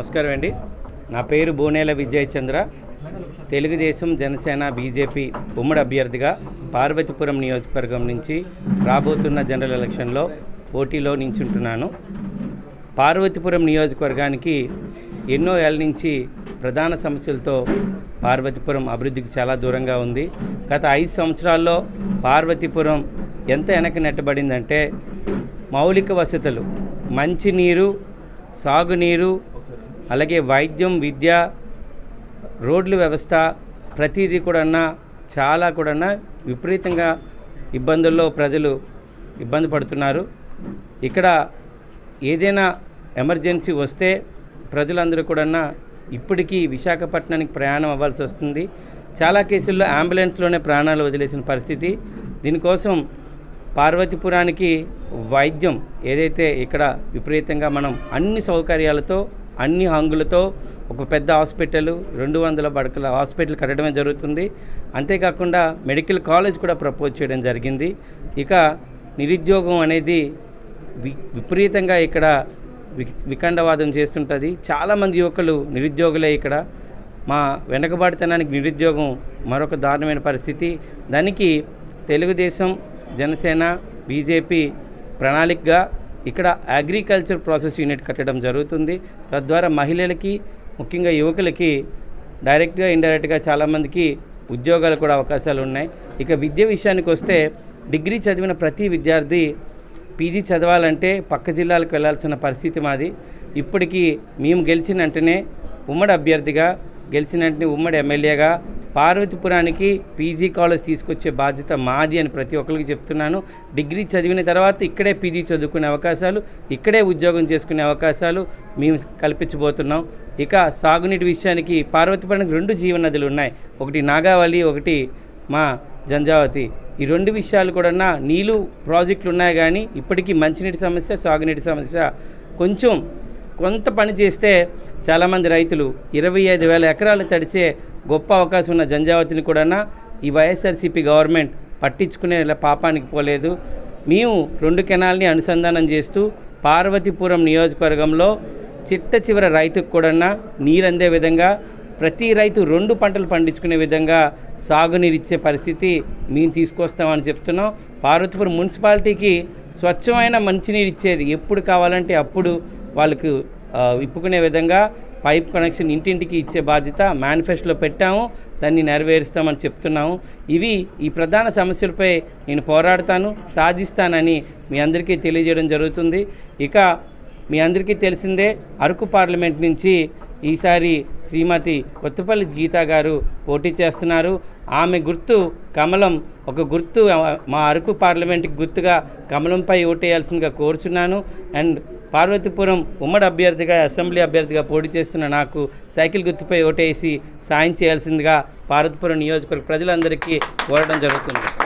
నమస్కారం అండి. నా పేరు బోనేల విజయ్ చంద్ర తెలుగుదేశం జనసేన బీజేపీ ఉమ్మడి అభ్యర్థిగా పార్వతీపురం నియోజకవర్గం నుంచి రాబోతున్న జనరల్ ఎలక్షన్లో పోటీలో నించుంటున్నాను. పార్వతీపురం నియోజకవర్గానికి ఎన్నో ఏళ్ళ నుంచి ప్రధాన సమస్యలతో పార్వతీపురం అభివృద్ధికి చాలా దూరంగా ఉంది. గత ఐదు సంవత్సరాల్లో పార్వతీపురం ఎంత వెనక్కి నెట్టబడిందంటే మౌలిక వసతులు మంచినీరు సాగునీరు అలాగే వైద్యం విద్య రోడ్ల వ్యవస్థ ప్రతిదీ కూడా చాలా కూడా విపరీతంగా ఇబ్బందుల్లో ప్రజలు ఇబ్బంది పడుతున్నారు. ఇక్కడ ఏదైనా ఎమర్జెన్సీ వస్తే ప్రజలందరూ కూడా ఇప్పటికీ విశాఖపట్నానికి ప్రయాణం అవ్వాల్సి వస్తుంది. చాలా కేసుల్లో అంబులెన్స్లోనే ప్రాణాలు వదిలేసిన పరిస్థితి. దీనికోసం పార్వతీపురానికి వైద్యం ఏదైతే ఇక్కడ విపరీతంగా మనం అన్ని సౌకర్యాలతో అన్ని హంగులతో ఒక పెద్ద హాస్పిటల్ రెండు వందల పడకల హాస్పిటల్ కట్టడమే జరుగుతుంది. అంతేకాకుండా మెడికల్ కాలేజ్ కూడా ప్రపోజ్ చేయడం జరిగింది. ఇక నిరుద్యోగం అనేది వి విపరీతంగా ఇక్కడ వి విఖండవాదం చేస్తుంటుంది. చాలామంది యువకులు నిరుద్యోగులే ఇక్కడ. మా వెనకబాటుతనానికి నిరుద్యోగం మరొక దారుణమైన పరిస్థితి. దానికి తెలుగుదేశం జనసేన బీజేపీ ప్రణాళికగా ఇక్కడ అగ్రికల్చర్ ప్రాసెస్ యూనిట్ కట్టడం జరుగుతుంది. తద్వారా మహిళలకి ముఖ్యంగా యువకులకి డైరెక్ట్గా ఇండైరెక్ట్గా చాలామందికి ఉద్యోగాలు కూడా అవకాశాలు ఉన్నాయి. ఇక విద్య విషయానికి వస్తే డిగ్రీ చదివిన ప్రతి విద్యార్థి పీజీ చదవాలంటే పక్క జిల్లాలకు వెళ్ళాల్సిన పరిస్థితి మాది. ఇప్పటికీ మేము గెలిచిన వెంటనే ఉమ్మడి అభ్యర్థిగా గెలిచిన వెంటనే ఉమ్మడి ఎమ్మెల్యేగా పార్వతీపురానికి పీజీ కాలేజ్ తీసుకొచ్చే బాధ్యత మాది అని ప్రతి ఒక్కరికి చెప్తున్నాను. డిగ్రీ చదివిన తర్వాత ఇక్కడే పీజీ చదువుకునే అవకాశాలు ఇక్కడే ఉద్యోగం చేసుకునే అవకాశాలు మేము కల్పించబోతున్నాం. ఇక సాగునీటి విషయానికి పార్వతీపురానికి రెండు జీవనదులు ఉన్నాయి. ఒకటి నాగావళి ఒకటి మా జంజావతి. ఈ రెండు విషయాలు కూడా నీళ్ళు ప్రాజెక్టులు ఉన్నాయి కానీ ఇప్పటికీ మంచినీటి సమస్య సాగునీటి సమస్య కొంచెం కొంత పని చేస్తే చాలామంది రైతులు ఇరవై ఐదు వేల ఎకరాలు తడిచే గొప్ప అవకాశం ఉన్న జంజావతిని కూడా ఈ వైఎస్ఆర్సీపీ గవర్నమెంట్ పట్టించుకునే పాపానికి పోలేదు. మేము రెండు కెనాల్ని అనుసంధానం చేస్తూ పార్వతీపురం నియోజకవర్గంలో చిట్ట చివర రైతుకు కూడా నీరు అందే విధంగా ప్రతి రైతు రెండు పంటలు పండించుకునే విధంగా సాగునీరు ఇచ్చే పరిస్థితి మేము తీసుకొస్తామని చెప్తున్నాం. పార్వతీపురం మున్సిపాలిటీకి స్వచ్ఛమైన మంచినీరు ఇచ్చేది ఎప్పుడు కావాలంటే అప్పుడు వాళ్ళకు విప్పుకునే ఇప్పుకునే విధంగా పైప్ కనెక్షన్ ఇంటింటికి ఇచ్చే బాధ్యత మేనిఫెస్టోలో పెట్టాము దాన్ని నెరవేరుస్తామని చెప్తున్నాము. ఇవి ఈ ప్రధాన సమస్యలపై నేను పోరాడతాను సాధిస్తానని మీ అందరికీ తెలియజేయడం జరుగుతుంది. ఇక మీ అందరికీ తెలిసిందే అరకు పార్లమెంట్ నుంచి ఈసారి శ్రీమతి కొత్తపల్లి గీతా గారు పోటీ చేస్తున్నారు. ఆమె గుర్తు కమలం ఒక గుర్తు మా అరకు పార్లమెంట్కి గుర్తుగా కమలంపై ఓటేయాల్సిందిగా కోరుచున్నాను. అండ్ పార్వతీపురం ఉమ్మడి అభ్యర్థిగా అసెంబ్లీ అభ్యర్థిగా పోటీ చేస్తున్న నాకు సైకిల్ గుర్తుపై ఓటేసి సాయం చేయాల్సిందిగా పార్వతీపురం నియోజకవర్గ ప్రజలందరికీ కోరడం జరుగుతుంది.